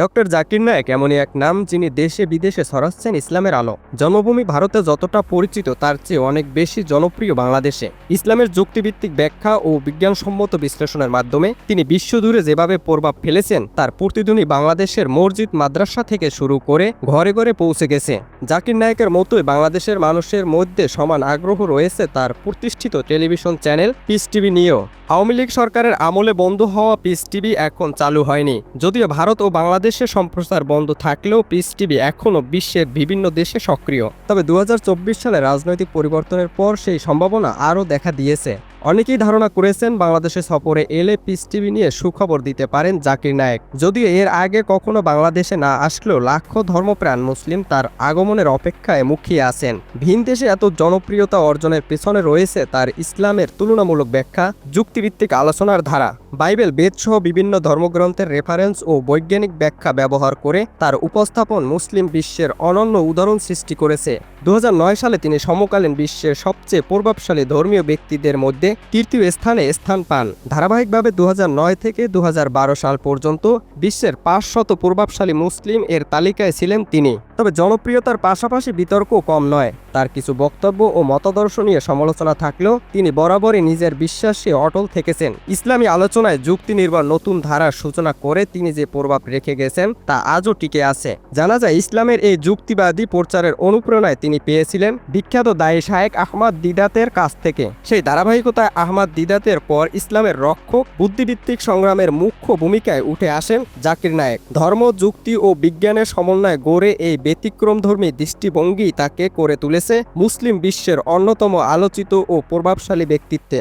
Doctor Zakir Naik এমনই এক নাম যিনি দেশে বিদেশে ছড়াচ্ছেন ইসলামের আলো। জন্মভূমি ভারতে যতটা পরিচিত, তার চেয়ে অনেক বেশি জনপ্রিয় বাংলাদেশে। ইসলামের যুক্তিভিত্তিক ব্যাখ্যা ও বিজ্ঞানসম্মত বিশ্লেষণের মাধ্যমে তিনি বিশ্বজুড়ে যেভাবে প্রভাব ফেলেছেন, তার প্রতিধ্বনি বাংলাদেশের মসজিদ, মাদ্রাসা থেকে শুরু করে ঘরে ঘরে পৌঁছে গেছে। জাকির নায়েকের মতোই বাংলাদেশের মানুষের মধ্যে সমান আগ্রহ রয়েছে তার প্রতিষ্ঠিত টেলিভিশন চ্যানেল পিস টিভি নিয়েও। আওয়ামী লীগ সরকারের আমলে বন্ধ হওয়া পিস টিভি এখন চালু হয়নি, যদিও ভারত ও বাংলাদেশে সম্প্রচার বন্ধ থাকলেও পিস টিভি এখনও বিশ্বের বিভিন্ন দেশে সক্রিয়। তবে দু হাজার চব্বিশ সালে রাজনৈতিক পরিবর্তনের পর সেই সম্ভাবনা আরও দেখা দিয়েছে। অনেকেই ধারণা করেছেন বাংলাদেশে সফরে এলে পিস টিভি নিয়ে সুখবর দিতে পারেন জাকির নায়েক। যদিও এর আগে কখনো বাংলাদেশে না আসলেও লাখো ধর্মপ্রাণ মুসলিম তার আগমনের অপেক্ষায় মুখিয়ে আছেন। ভিন দেশে এত জনপ্রিয়তা অর্জনের পেছনে রয়েছে তার ইসলামের তুলনামূলক ব্যাখ্যা, যুক্তিভিত্তিক আলোচনার ধারা। বাইবেল বেদসহ বিভিন্ন ধর্মগ্রন্থের রেফারেন্স ও বৈজ্ঞানিক ব্যাখ্যা ব্যবহার করে তার উপস্থাপন মুসলিম বিশ্বের অনন্য উদাহরণ সৃষ্টি করেছে। দু হাজার নয় সালে তিনি সমকালীন বিশ্বের সবচেয়ে প্রভাবশালী ধর্মীয় ব্যক্তিদের মধ্যে তৃতীয় স্থানে স্থান পান। ধারাবাহিকভাবে দু হাজার নয় থেকে দু হাজার বারো সাল পর্যন্ত বিশ্বের পাঁচশত প্রভাবশালী মুসলিম এর তালিকায় ছিলেন তিনি। তবে জনপ্রিয়তার পাশাপাশি বিতর্কও কম নয়। তার কিছু বক্তব্য ও মতাদর্শ নিয়ে সমালোচনা থাকলেও তিনি বরাবরই নিজের বিশ্বাসে অটল থেকেছেন। ইসলামী আলোচনায় যুক্তি নির্ভর নতুন ধারার সূচনা করে তিনি যে প্রভাব রেখে গেছেন, তা আজও টিকে আছে। জানা যায়, ইসলামের এই যুক্তিবাদী প্রচারের অনুপ্রেরণায় তিনি পেয়েছিলেন বিখ্যাত দায়ী শায়েক আহমদ দিদাতের কাছ থেকে। সেই ধারাবাহিকতায় আহমদ দিদাতের পর ইসলামের রক্ষক বুদ্ধিভিত্তিক সংগ্রামের মুখ্য ভূমিকায় উঠে আসেন জাকির নায়েক। ধর্ম, যুক্তি ও বিজ্ঞানের সমন্বয়ে গড়ে এই ব্যতিক্রমধর্মী দৃষ্টিভঙ্গি তাকে করে তুলেছে মুসলিম বিশ্বের অন্যতম আলোচিত ও প্রভাবশালী ব্যক্তিত্বে।